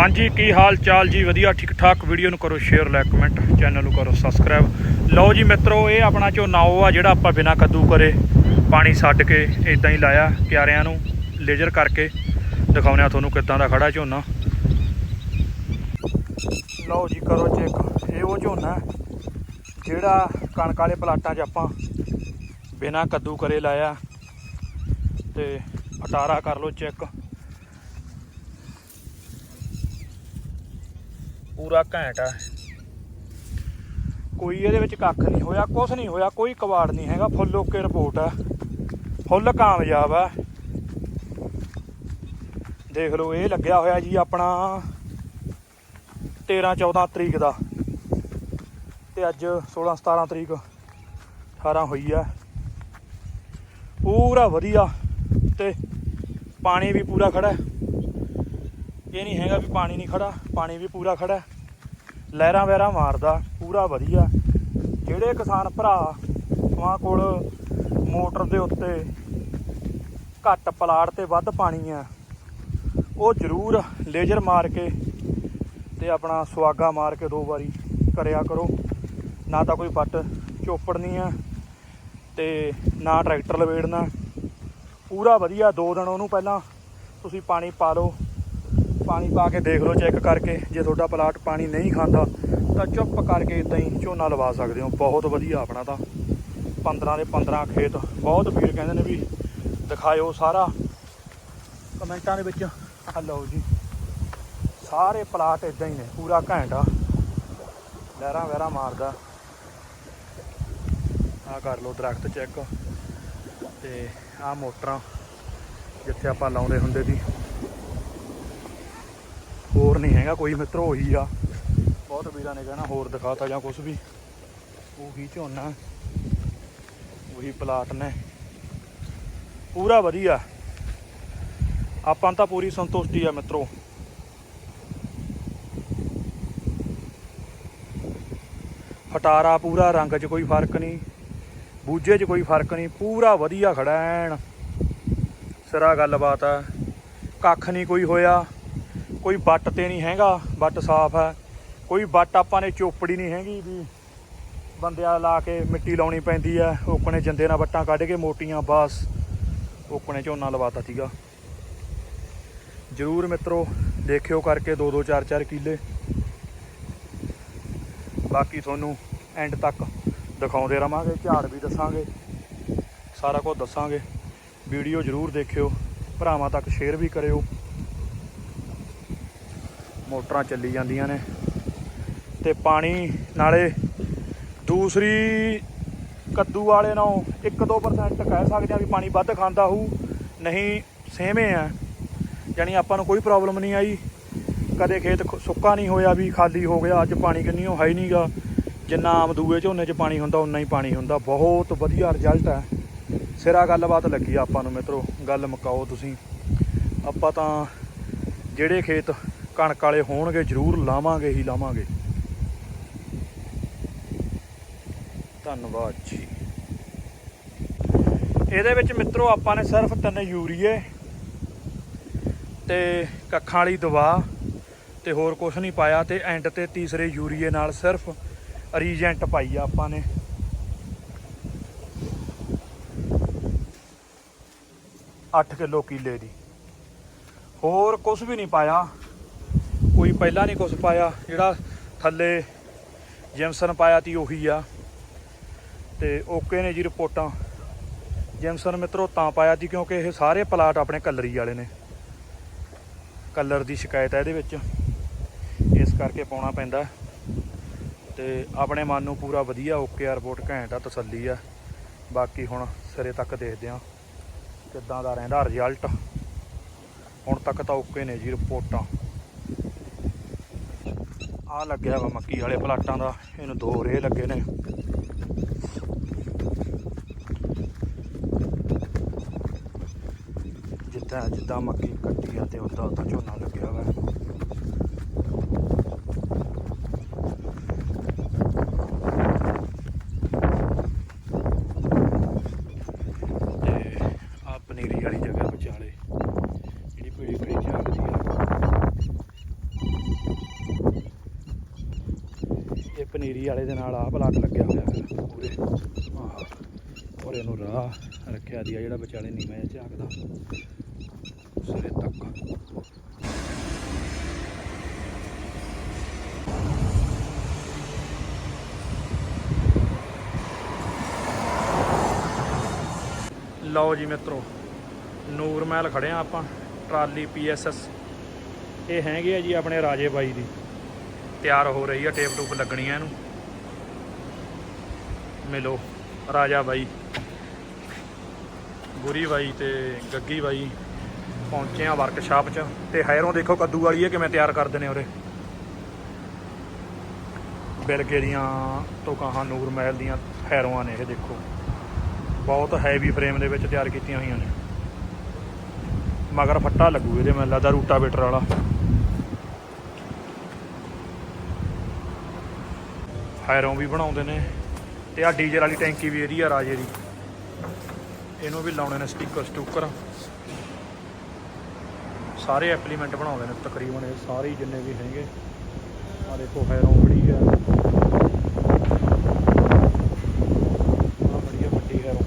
ਹਾਂਜੀ, ਕੀ ਹਾਲ ਚਾਲ ਜੀ? ਵਧੀਆ ਠੀਕ ਠਾਕ ਵੀਡੀਓ ਨੂੰ ਕਰੋ ਸ਼ੇਅਰ, ਲਾਈਕ, ਕਮੈਂਟ, ਚੈਨਲ ਨੂੰ ਕਰੋ ਸਬਸਕ੍ਰਾਈਬ। ਲਓ ਜੀ ਮਿੱਤਰੋ, ਇਹ ਆਪਣਾ ਝੋਨਾ ਉਹ ਆ, ਜਿਹੜਾ ਆਪਾਂ ਬਿਨਾਂ ਕੱਦੂ ਕਰੇ ਪਾਣੀ ਛੱਡ ਕੇ ਇਦਾਂ ਹੀ ਲਾਇਆ ਕਿਆਰਿਆਂ ਨੂੰ, ਲੇਜ਼ਰ ਕਰਕੇ। ਦਿਖਾਉਣੇ ਆ ਤੁਹਾਨੂੰ ਕਿੱਦਾਂ ਦਾ ਖੜਾ ਝੋਨਾ। ਲਓ ਜੀ, ਕਰੋ ਚੈੱਕ। ਇਹ ਉਹ ਝੋਨਾ ਜਿਹੜਾ ਕਣਕ ਵਾਲੇ ਪਲਾਟਾਂ 'ਚ ਆਪਾਂ ਬਿਨਾਂ ਕੱਦੂ ਕਰੇ ਲਾਇਆ। ਤੇ, ਅਟਾਰਾ ਕਰ ਲਓ ਚੈੱਕ। ਪੂਰਾ ਘੈਂਟ ਆ। ਕੋਈ ਇਹਦੇ ਵਿੱਚ ਕੱਖ ਨਹੀਂ ਹੋਇਆ ਕੁਝ ਨਹੀਂ ਹੋਇਆ, ਕੋਈ ਕਵਾੜ ਨਹੀਂ ਹੈਗਾ, ਫੁੱਲ ਓਕੇ ਰਿਪੋਰਟ ਆ। ਫੁੱਲ ਕਾਮਯਾਬ ਆ। ਦੇਖ ਲਓ, ਇਹ ਲੱਗਿਆ ਹੋਇਆ ਜੀ ਆਪਣਾ 13 14 ਤਰੀਕ ਦਾ। ਤੇ ਅੱਜ 16 17 ਤਰੀਕ 18 ਹੋਈ ਆ। ਪੂਰਾ ਵਧੀਆ ਤੇ ਪਾਣੀ ਵੀ ਪੂਰਾ ਖੜਾ। ਇਹ ਨਹੀਂ ਹੈਗਾ ਵੀ ਪਾਣੀ ਨਹੀਂ ਖੜਾ, ਪਾਣੀ ਵੀ ਪੂਰਾ ਖੜਾ ਲਹਿਰਾਂ ਵਹਿਰਾਂ ਮਾਰਦਾ, ਪੂਰਾ ਵਧੀਆ। ਜਿਹੜੇ ਕਿਸਾਨ ਭਰਾ ਉਹਨਾਂ ਕੋਲ ਮੋਟਰ ਦੇ ਉੱਤੇ ਘੱਟ ਪਲਾਟ ਤੇ ਵੱਧ ਪਾਣੀ ਆ ਉਹ ਜ਼ਰੂਰ ਲੇਜ਼ਰ ਮਾਰ ਕੇ ਤੇ ਆਪਣਾ ਸੁਆਗਾ ਮਾਰ ਕੇ ਦੋ ਵਾਰੀ ਕਰਿਆ ਕਰੋ। ਨਾ ਤਾਂ ਕੋਈ ਵੱਟ ਚੋਪੜਨੀ ਆ ਤੇ ਨਾ ਟਰੈਕਟਰ ਲਵੇੜਨਾ। ਪੂਰਾ ਵਧੀਆ, ਦੋ ਦਿਨ ਉਹਨੂੰ ਪਹਿਲਾਂ ਤੁਸੀਂ ਪਾਣੀ ਪਾ ਲਓ। ਪਾਣੀ ਪਾ ਕੇ ਦੇਖ ਲਓ ਚੈੱਕ ਕਰਕੇ, ਜੇ ਤੁਹਾਡਾ ਪਲਾਟ ਪਾਣੀ ਨਹੀਂ ਖਾਂਦਾ, ਤਾਂ ਚੁੱਪ ਕਰਕੇ ਇਦਾਂ ਹੀ ਝੋਨਾ ਲਵਾ ਸਕਦੇ ਹੋ। ਬਹੁਤ ਵਧੀਆ ਆਪਣਾ ਤਾਂ। 15 ਦੇ 15 ਖੇਤ। ਬਹੁਤ ਵੀਰ ਕਹਿੰਦੇ ਨੇ ਵੀ ਦਿਖਾਇਓ ਸਾਰਾ। ਕਮੈਂਟਾਂ ਦੇ ਵਿੱਚ ਆ ਲਓ ਜੀ। ਸਾਰੇ ਪਲਾਟ ਇਦਾਂ ਹੀ ਨੇ, ਪੂਰਾ ਘੈਂਟ ਲਹਿਰਾਂ ਵਹਿਰਾਂ ਮਾਰਦਾ। ਆ ਕਰ ਲਓ ਦਰਖਤ ਚੈੱਕ। ਤੇ ਆ ਮੋਟਰਾਂ ਜਿੱਥੇ ਆਪਾਂ ਲਾਉਂਦੇ ਹੁੰਦੇ ਸੀ। ਹੋਰ ਨਹੀਂ ਹੈਗਾ, ਕੋਈ ਮਿੱਤਰੋ ਉਹੀ ਆ। ਬਹੁਤ ਵੀਰਾਂ ਨੇ ਕਹਿਣਾ ਹੋਰ ਦਿਖਾਤਾ ਜਾਂ ਕੁਝ ਵੀ। ਉਹੀ ਝੋਨਾ, ਉਹੀ ਪਲਾਟ ਨੇ। ਪੂਰਾ ਵਧੀਆ। ਆਪਾਂ ਤਾਂ ਪੂਰੀ ਸੰਤੁਸ਼ਟੀ ਆ ਮਿੱਤਰੋ। ਹਟਾਰਾ ਪੂਰਾ, ਰੰਗ 'ਚ ਕੋਈ ਫ਼ਰਕ ਨਹੀਂ। ਬੂਝੇ 'ਚ ਕੋਈ ਫ਼ਰਕ ਨਹੀਂ। ਪੂਰਾ ਵਧੀਆ ਖੜਾ ਐਨ ਸਿਰਾ ਗੱਲਬਾਤ ਆ। ਕੱਖ ਨਹੀਂ ਕੋਈ ਹੋਇਆ। ਕੋਈ ਵੱਟ ਤੇ ਨਹੀਂ ਹੈਗਾ, ਵੱਟ ਸਾਫ਼ ਹੈ। ਕੋਈ ਵੱਟ ਆਪਾਂ ਨੇ ਚੋਪੜੀ ਨਹੀਂ ਹੈਗੀ ਵੀ ਬੰਦਿਆ ਲਾ ਕੇ ਮਿੱਟੀ ਲਾਉਣੀ ਪੈਂਦੀ ਹੈ। ਓਕਣੇ ਜੰਦੇ ਨਾਲ ਵੱਟਾਂ ਕੱਢ ਕੇ ਮੋਟੀਆਂ ਬਾਸ ਓਕਣੇ ਝੋਨਾ ਲਵਾਤਾ ਸੀਗਾ। ਜ਼ਰੂਰ ਮਿੱਤਰੋ, ਦੇਖਿਓ ਕਰਕੇ 2 2 4 4 ਕਿੱਲੇ। ਬਾਕੀ ਤੁਹਾਨੂੰ ਐਂਡ ਤੱਕ ਦਿਖਾਉਂਦੇ ਰਵਾਂਗੇ, ਝਾੜ ਵੀ ਦੱਸਾਂਗੇ, ਸਾਰਾ ਕੁਝ ਦੱਸਾਂਗੇ। ਵੀਡੀਓ ਜ਼ਰੂਰ ਦੇਖਿਓ, ਭਰਾਵਾਂ ਤੱਕ ਸ਼ੇਅਰ ਵੀ ਕਰਿਓ। ਮੋਟਰਾਂ ਚੱਲੀ ਜਾਂਦੀਆਂ ਨੇ ਤੇ ਪਾਣੀ ਨਾਲੇ ਦੂਸਰੀ ਕੱਦੂ ਵਾਲੇ ਨਾਲੋਂ 1-2% ਕਹਿ ਸਕਦੇ ਆ ਵੀ ਪਾਣੀ ਵੱਧ ਖਾਂਦਾ ਹੋਊ, ਨਹੀਂ ਸੇਵੇਂ ਆ। ਯਾਨੀ ਆਪਾਂ ਨੂੰ ਕੋਈ ਪ੍ਰੋਬਲਮ ਨਹੀਂ ਆਈ। ਕਦੇ ਖੇਤ ਖ- ਸੁੱਕਾ ਨਹੀਂ ਹੋਇਆ ਵੀ ਖਾਲੀ ਹੋ ਗਿਆ, ਅੱਜ ਪਾਣੀ ਕਿੰਨੀ ਕਿੰਨੀਓ ਹੈ ਹੀ ਨਹੀਂਗਾ। ਜਿੰਨਾ ਆਮ ਦੂਏ ਝੋਨੇ 'ਚ ਪਾਣੀ ਹੁੰਦਾ ਉਨਾ ਹੀ ਪਾਣੀ ਹੁੰਦਾ। ਬਹੁਤ ਵਧੀਆ ਰਿਜ਼ਲਟ ਹੈ ਸਿਰਾ ਗੱਲਬਾਤ ਲੱਗੀ ਆਪਾਂ ਨੂੰ ਮਿੱਤਰੋ। ਗੱਲ ਮੁਕਾਓ ਤੁਸੀਂ। ਆਪਾਂ ਤਾਂ ਜਿਹੜੇ ਖੇਤ ਕਣਕ ਵਾਲੇ ਹੋਣਗੇ, ਜ਼ਰੂਰ ਲਾਵਾਂਗੇ, ਹੀ ਲਾਵਾਂਗੇ। ਧੰਨਵਾਦ ਜੀ। ਇਹਦੇ ਵਿੱਚ ਮਿੱਤਰੋ, ਆਪਾਂ ਨੇ ਸਿਰਫ ਤਿੰਨ ਯੂਰੀਏ ਤੇ ਕੱਖਾਂ ਵਾਲੀ ਦਵਾ ਤੇ ਹੋਰ ਕੁਝ ਨਹੀਂ ਪਾਇਆ ਤੇ ਐਂਡ ਤੇ ਤੀਸਰੇ ਯੂਰੀਏ ਨਾਲ ਸਿਰਫ ਰੀਜੈਂਟ ਪਾਈ ਆ ਆਪਾਂ ਨੇ। ਅੱਠ ਕਿਲੋ ਕੀਲੇ ਦੀ। ਹੋਰ ਕੁਝ ਵੀ ਨਹੀਂ ਪਾਇਆ। ਕੋਈ ਪਹਿਲਾਂ ਨਹੀਂ ਕੁਝ ਪਾਇਆ। ਜਿਹੜਾ ਥੱਲੇ ਜੈਮਸਨ ਪਾਇਆ ਤੀ ਉਹੀ ਆ। ਤੇ ਓਕੇ ਨੇ ਜੀ ਰਿਪੋਰਟਾਂ। ਜੈਮਸਨ ਮਿੱਤਰੋ, ਤਾਂ ਪਾਇਆ ਤੀ ਕਿਉਂਕਿ ਇਹ ਸਾਰੇ ਪਲਾਟ ਆਪਣੇ ਕਲਰੀ ਵਾਲੇ ਨੇ। ਕਲਰ ਦੀ ਸ਼ਿਕਾਇਤ ਹੈ ਇਹਦੇ ਵਿੱਚ। ਇਸ ਕਰਕੇ ਪਾਉਣਾ ਪੈਂਦਾ। ਤੇ ਆਪਣੇ ਮਨ ਨੂੰ ਪੂਰਾ ਵਧੀਆ ਓਕੇ ਆ, ਰਿਪੋਰਟ ਘੈਂਟ ਆ, ਤਸੱਲੀ ਆ। ਬਾਕੀ ਹੁਣ ਸਿਰੇ ਤੱਕ ਦੇਖਦੇ ਆ ਕਿੱਦਾਂ ਦਾ ਰਹਿੰਦਾ ਰਿਜ਼ਲਟ ਹੁਣ ਤੱਕ ਤਾਂ ਓਕੇ ਨੇ ਜੀ ਰਿਪੋਰਟਾਂ। ਆ ਲੱਗਿਆ ਵਾ ਮੱਕੀ ਵਾਲੇ ਪਲਾਟਾਂ ਦਾ, ਇਹਨੂੰ ਦੋ ਰੇ ਲੱਗੇ ਨੇ। ਜਿੱਦਾਂ ਜਿੱਦਾਂ ਮੱਕੀ ਕੱਟੀ ਆ ਤੇ ਉਦਾਂ ਉਦਾਂ ਝੋਨਾ ਲੱਗਿਆ ਵਾ ਤੇ ਆ ਪਨੀਰੀ ਵਾਲੀ ਜਗ੍ਹਾ ਵਿਚਾਲੇ ਜਿਹੜੀ ਪੀੜੀ ਪੀੜੀ ਝਾਕਦੀ ਆ ਇਹ ਪਨੀਰੀ ਵਾਲੇ ਦੇ ਨਾਲ ਆਹ ਪਲਾਟ ਲੱਗਿਆ ਹੋਇਆ ਫਿਰ ਪੂਰੇ। ਆਹ, ਔਰ ਇਹਨੂੰ ਰਾਹ ਰੱਖਿਆ ਦੀ ਆ ਜਿਹੜਾ ਵਿਚਾਲੇ ਨੀਵਾਂ ਜਿਹਾ ਝਾਕਦਾ ਸਿਰੇ ਤੱਕ। ਲਓ ਜੀ ਮਿੱਤਰੋ, ਨੂਰ ਮਹਿਲ ਖੜੇ ਆ ਆਪਾਂ, ਟਰਾਲੀ ਪੀਐਸਐਸ ਇਹ ਹੈਗੇ ਆ ਜੀ ਆਪਣੇ ਰਾਜੇ ਬਾਈ ਦੀ। ਤਿਆਰ ਹੋ ਰਹੀ ਆ, ਟੇਪ ਟੂਪ ਲੱਗਣੀ ਆ ਇਹਨੂੰ। ਮਿਲੋ, ਰਾਜਾ ਬਾਈ ਗੁਰੀ ਬਾਈ ਤੇ ਗੱਗੀ ਬਾਈ ਪਹੁੰਚੇ ਆ ਵਰਕਸ਼ਾਪ 'ਚ ਤੇ ਹੈਰੋਂ ਦੇਖੋ ਕੱਦੂ ਵਾਲੀ ਇਹ ਕਿਵੇਂ ਤਿਆਰ ਕਰਦੇ ਨੇ ਉਰੇ। ਬਿਲਕੇ ਦੀਆਂ ਤੋਂ ਕਹਾਂ ਨੂਰ ਮਹਿਲ ਦੀਆਂ ਹੈਰੋਆਂ ਨੇ ਇਹ ਦੇਖੋ। ਬਹੁਤ ਹੈਵੀ ਫਰੇਮ ਦੇ ਵਿੱਚ ਤਿਆਰ ਕੀਤੀਆਂ ਹੋਈਆਂ ਨੇ। ਮਗਰ ਫੱਟਾ ਲੱਗੂ ਇਹਦੇ, ਮੈਨੂੰ ਲੱਗਦਾ ਰੂਟਾਵੇਟਰ ਵਾਲਾ। ਹਾਇਰੋਂ ਵੀ ਬਣਾਉਂਦੇ ਨੇ ਤੇ ਆ ਡੀਜ਼ਲ ਵਾਲੀ ਟੈਂਕੀ ਵੀ ਇਹਦੀ ਆ ਰਾਜੇ ਦੀ। ਇਹਨੂੰ ਵੀ ਲਾਉਣੇ ਨੇ ਸਟicker ਸਟੂਕਰ। ਸਾਰੇ ਐਪਲੀਮੈਂਟ ਬਣਾਉਂਦੇ ਨੇ ਤਕਰੀਬਨ ਇਹ ਸਾਰੇ ਜਿੰਨੇ ਵੀ ਹੈਗੇ। ਆ ਦੇਖੋ ਹੈਰੋਂ ਬੜੀ ਆ ਵੱਡੀ ਹਾਇਰੋਂ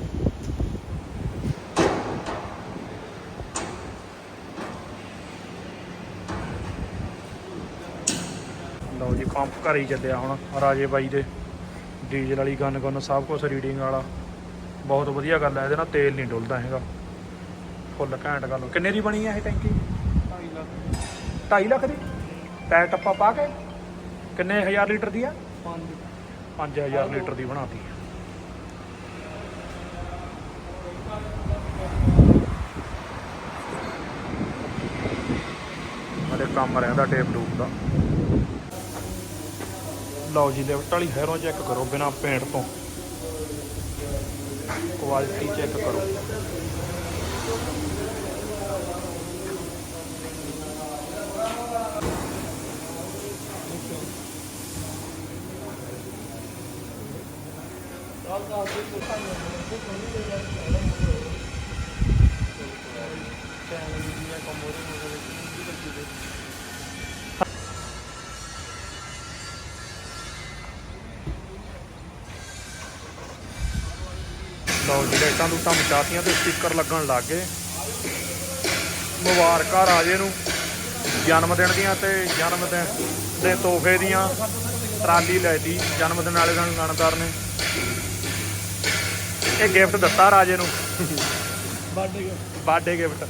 ਲਓ ਜੀ ਪੰਪ ਘਰ ਹੀ ਚੱਲਿਆ ਹੁਣ ਰਾਜੇ ਬਾਈ ਦੇ। ਡੀਜ਼ਲ ਵਾਲੀ ਗਨ ਗਨ ਸਭ ਕੁਝ ਰੀਡਿੰਗ ਵਾਲਾ। ਬਹੁਤ ਵਧੀਆ ਗੱਲ ਹੈ ਇਹਦੇ ਨਾਲ ਤੇਲ ਨਹੀਂ ਡੁੱਲਦਾ ਹੈਗਾ। ਫੁੱਲ ਘੈਂਟ ਗੱਲ ਕਿੰਨੇ ਦੀ ਬਣੀ ਹੈ ਇਹ ਟੈਂਕੀ? 2.5 ਲੱਖ 2.5 ਲੱਖ ਦੀ? ਟਾਇਰ ਟੱਪਾ ਪਾ ਕੇ? ਕਿੰਨੇ ਹਜ਼ਾਰ ਲੀਟਰ ਦੀ ਆ? 5000 ਲੀਟਰ ਦੀ ਬਣਾਤੀ। ਹਲੇ ਕੰਮ ਰਹਿੰਦਾ ਟੇਪ ਟੂਪ ਦਾ। ਲਓ ਜੀ ਲਿਫਟ ਵਾਲੀ ਹੈਰੋਂ ਚੈੱਕ ਕਰੋ ਬਿਨਾ ਪੇਂਟ ਤੋਂ। ਕੁਆਲਿਟੀ ਚੈੱਕ ਕਰੋ। ਲਓ ਜੀ ਲਾਈਟਾਂ ਲੂਟਾਂ ਮਚਾਤੀਆਂ ਤੇ ਸਟicker ਲੱਗਣ ਲੱਗ ਗਏ। ਮੁਬਾਰਕਾਂ ਰਾਜੇ ਨੂੰ। ਜਨਮ ਦਿਨ ਦੀਆਂ ਤੇ ਜਨਮ ਦਿਨ ਦੇ ਤੋਹਫੇ ਦੀਆਂ ਟਰਾਲੀ ਲੈਤੀ ਜਨਮ ਦਿਨ ਵਾਲੇ ਦਿਨ ਗਣਦਾਰ ਨੇ। ਇਹ ਗਿਫਟ ਦਿੱਤਾ ਰਾਜੇ ਨੂੰ। ਬਾਡੇ ਬਰਥਡੇ ਗਿਫਟ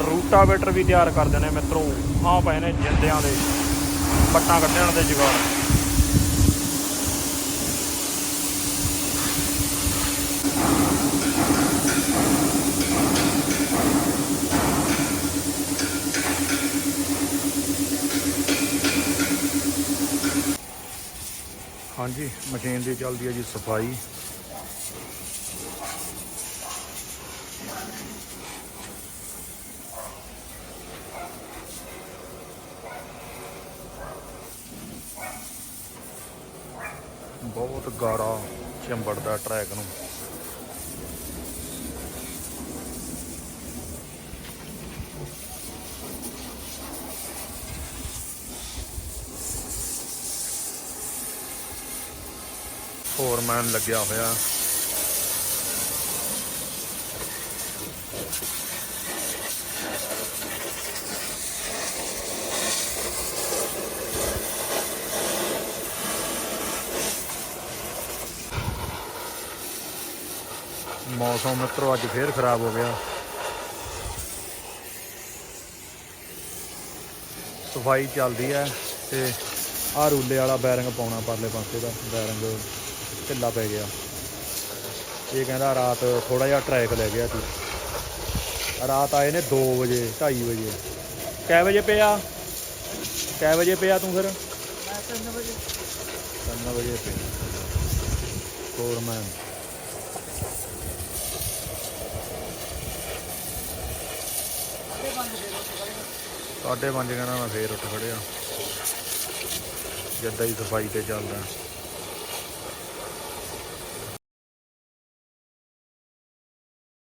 ਰੂਟਾਵੇਟਰ ਵੀ ਤਿਆਰ ਕਰਦੇ ਨੇ ਮਿੱਤਰੋ। ਆਹ ਪਏ ਨੇ ਜਿੰਦਿਆਂ ਦੇ। ਬੱਟਾਂ ਕੱਢਣ ਦੇ ਜੁਗਾੜ ਹਾਂਜੀ ਮਸ਼ੀਨ ਦੀ ਚੱਲਦੀ ਹੈ ਜੀ ਸਫ਼ਾਈ। ਬਹੁਤ ਗਾਰਾ ਚੰਬੜਦਾ ਟਰੈਕ ਨੂੰ। ਫੋਰਮੈਨ ਲੱਗਿਆ ਹੋਇਆ। ਮੌਸਮ ਮਿੱਤਰੋ ਅੱਜ ਫੇਰ ਖਰਾਬ ਹੋ ਗਿਆ। ਸਫ਼ਾਈ ਚੱਲਦੀ ਹੈ ਤੇ ਆਹ ਰੂਲੇ ਵਾਲਾ ਬੈਰਿੰਗ ਪਾਉਣਾ ਪਰਲੇ ਪਾਸੇ ਦਾ ਬੈਰਿੰਗ ਢਿੱਲਾ ਪੈ ਗਿਆ। ਇਹ ਕਹਿੰਦਾ ਰਾਤ ਥੋੜਾ ਜਿਹਾ ਟਰੈਕ ਲੈ ਗਿਆ ਸੀ। ਰਾਤ ਆਏ ਨੇ 2 ਵਜੇ 2:30 ਵਜੇ। ਕੈ ਵਜੇ ਪਿਆ? ਕੈ ਵਜੇ ਪਿਆ ਤੂੰ ਫਿਰ? ਮੈਂ 3 ਵਜੇ। 3 ਵਜੇ ਪਿਆ। ਫੋਰਮੈਨ ਸਾਢੇ ਪੰਜ ਕਹਿੰਦਾ ਮੈਂ ਫੇਰ ਉੱਠ ਖੜਿਆ। ਜਿੱਦਾਂ ਹੀ ਸਫ਼ਾਈ ਤੇ ਚੱਲਦਾ